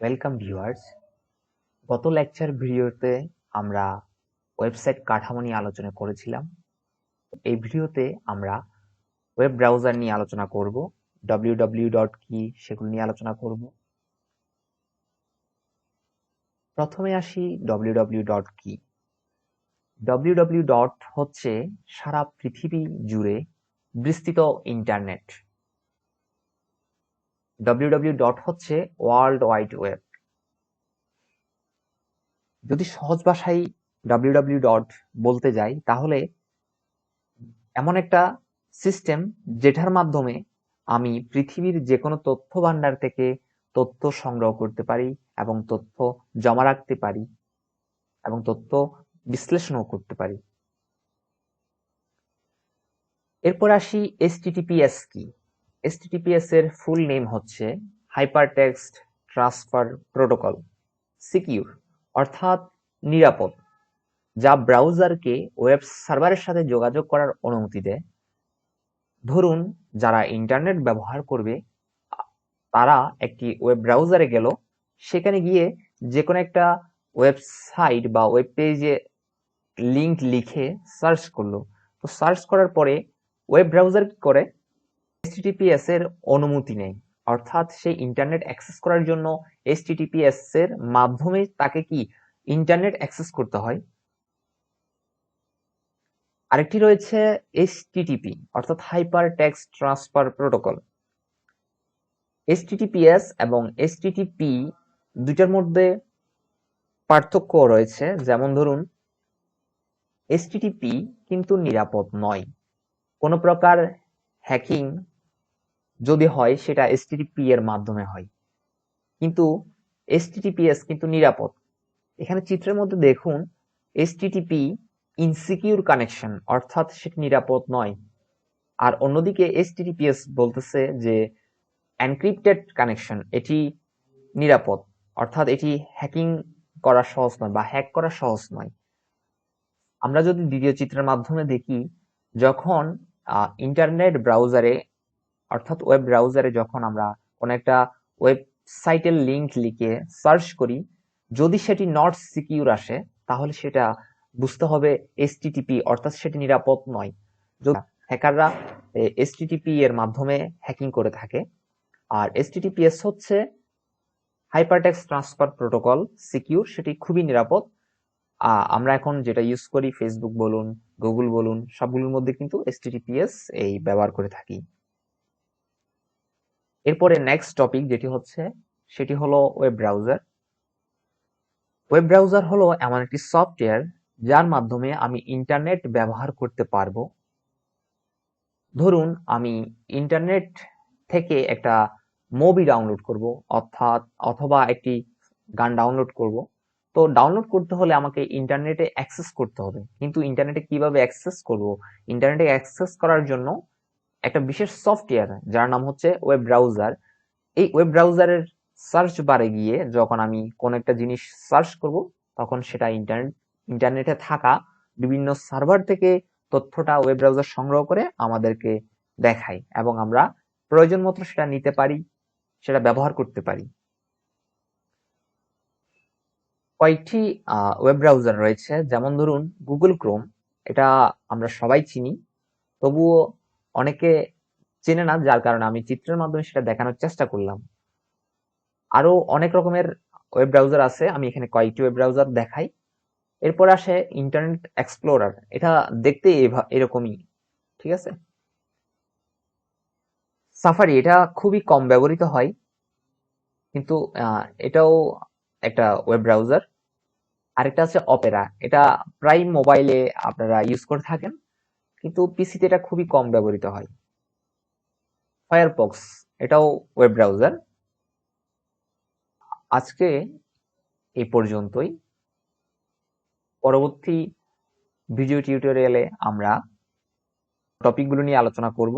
Welcome viewers গত lecture ভিডিওতে আমরা ওয়েবসাইট কাঠামো নিয়ে আলোচনা করেছিলাম। এই ভিডিওতে আমরা ওয়েব ব্রাউজার নিয়ে আলোচনা করব www ডট কি সেগুলো নিয়ে আলোচনা করব। প্রথমে আসি www ডট কি www ডট হচ্ছে সারা পৃথিবী জুড়ে বিস্তৃত ইন্টারনেট www ডট হচ্ছে ওয়ার্ল্ড ওয়াইড ওয়েব যদি সহজ ভাষায় www ডট বলতে যাই, তাহলে এমন একটা সিস্টেম যেটার মাধ্যমে আমি পৃথিবীর যে কোনো তথ্য ভান্ডার থেকে তথ্য সংগ্রহ করতে পারি এবং তথ্য জমা রাখতে পারি এবং তথ্য বিশ্লেষণও করতে পারি। এরপর আসি এসটিটিপিএস কি? এসটিটিপিএস এর ফুল নেম হচ্ছে হাইপারটেক্সট ট্রান্সফার প্রোটোকল সিকিউর অর্থাৎ নিরাপদ, যা ব্রাউজারকে ওয়েব সার্ভারের সাথে যোগাযোগ করার অনুমতি দেয়। ধরুন, যারা ইন্টারনেট ব্যবহার করবে, তারা একটি ওয়েব ব্রাউজারে গেল, সেখানে গিয়ে যে কোনো একটা ওয়েবসাইট বা ওয়েব পেজে লিংক লিখে সার্চ করল। তো সার্চ করার পরে ওয়েব ব্রাউজার কি করে? এসটিটিপিএস এর অনুমতি নেই। অর্থাৎ সেই ইন্টারনেট অ্যাক্সেস করার জন্য এসটিটিপিএস এর মাধ্যমে তাকে কি ইন্টারনেট অ্যাক্সেস করতে হয়? আরেকটি রয়েছে এসটিটিপি অর্থাৎ hyper text transfer protocol HTTPS এবং এসটিটিপি দুইটার মধ্যে পার্থক্য রয়েছে। যেমন ধরুন এসটিটিপি কিন্তু নিরাপদ নয়। কোনো প্রকার হ্যাকিং যদি হয়, সেটা এসটিটিপি এর মাধ্যমে হয়। কিন্তু এসটিটিপিএস কিন্তু নিরাপদ। এখানে চিত্রের মধ্যে দেখুন এসটিটিপি ইনসিকিউর কানেকশন অর্থাৎ সেটি নিরাপদ নয়। আর অন্যদিকে এসটিটিপিএস বলতেছে যে এনক্রিপ্টেড কানেকশন এটি নিরাপদ। অর্থাৎ এটি হ্যাকিং করা সহজ নয় বা হ্যাক করা সহজ নয়। আমরা যদি দ্বিতীয় চিত্রের মাধ্যমে দেখি, যখন ইন্টারনেট ব্রাউজারে অর্থাৎ ওয়েব ব্রাউজারে যখন আমরা কোনো একটা ওয়েবসাইটের লিংক লিখে সার্চ করি, যদি সেটি নট সিকিউর আসে, তাহলে সেটা বুঝতে হবে এসটিটিপি অর্থাৎ সেটি নিরাপদ নয়। হ্যাকাররা এসটিটিপি এর মাধ্যমে হ্যাকিং করে থাকে, আর এসটিটিপিএস হচ্ছে হাইপারটেক্স ট্রান্সফার প্রোটোকল সিকিউর সেটি খুবই নিরাপদ। আমরা এখন যেটা ইউজ করি ফেসবুক বলুন গুগল বলুন, সবগুলোর মধ্যে কিন্তু এসটিটিপিএস এই ব্যবহার করে থাকি। এরপরে নেক্সট টপিক যেটি হচ্ছে, সেটি হলো ওয়েব ব্রাউজার ওয়েব ব্রাউজার হলো এমন একটি সফটওয়্যার যার মাধ্যমে আমি ইন্টারনেট ব্যবহার করতে পারব। ধরুন, আমি ইন্টারনেট থেকে একটা মুভি ডাউনলোড করব, অর্থাৎ অথবা একটি গান ডাউনলোড করব। তো ডাউনলোড করতে হলে আমাকে ইন্টারনেটে অ্যাক্সেস করতে হবে। কিন্তু ইন্টারনেটে কীভাবে অ্যাক্সেস করব? ইন্টারনেটে অ্যাক্সেস করার জন্য একটা বিশেষ সফটওয়্যার যার নাম হচ্ছে ওয়েব ব্রাউজার এই ওয়েব ব্রাউজারের সার্চ বারে গিয়ে যখন আমি কোন একটা জিনিস সার্চ করব, তখন সেটা ইন্টারনেট ইন্টারনেটে থাকা বিভিন্ন সার্ভার থেকে তথ্যটা ওয়েব ব্রাউজার সংগ্রহ করে আমাদেরকে দেখায় এবং আমরা প্রয়োজন মতো সেটা নিতে পারি, সেটা ব্যবহার করতে পারি। কয়েকটি ওয়েব ব্রাউজার রয়েছে। যেমন ধরুন গুগল ক্রোম এটা আমরা সবাই চিনি। তবুও অনেকে চেনে না, যার কারণে আমি চিত্রের মাধ্যমে সেটা দেখানোর চেষ্টা করলাম। আরও অনেক রকমের ওয়েব ব্রাউজার আছে, আমি এখানে কয়েকটি ওয়েব ব্রাউজার দেখাই। এরপর আসে ইন্টারনেট এক্সপ্লোরার এটা দেখতে এরকমই, ঠিক আছে? সাফারি এটা খুবই কম ব্যবহৃত হয়, কিন্তু এটাও একটা ওয়েব ব্রাউজার আরেকটা আছে অপেরা এটা প্রায় মোবাইলে আপনারা ইউজ করে থাকেন। কিন্তু পিসিতে এটা খুবই কম ব্যবহৃত হয়। ফায়ারপক্স এটাও ওয়েব ব্রাউজার আজকে এ পর্যন্তই। পরবর্তী ভিডিও টিউটোরিয়ালে আমরা টপিকগুলো নিয়ে আলোচনা করব।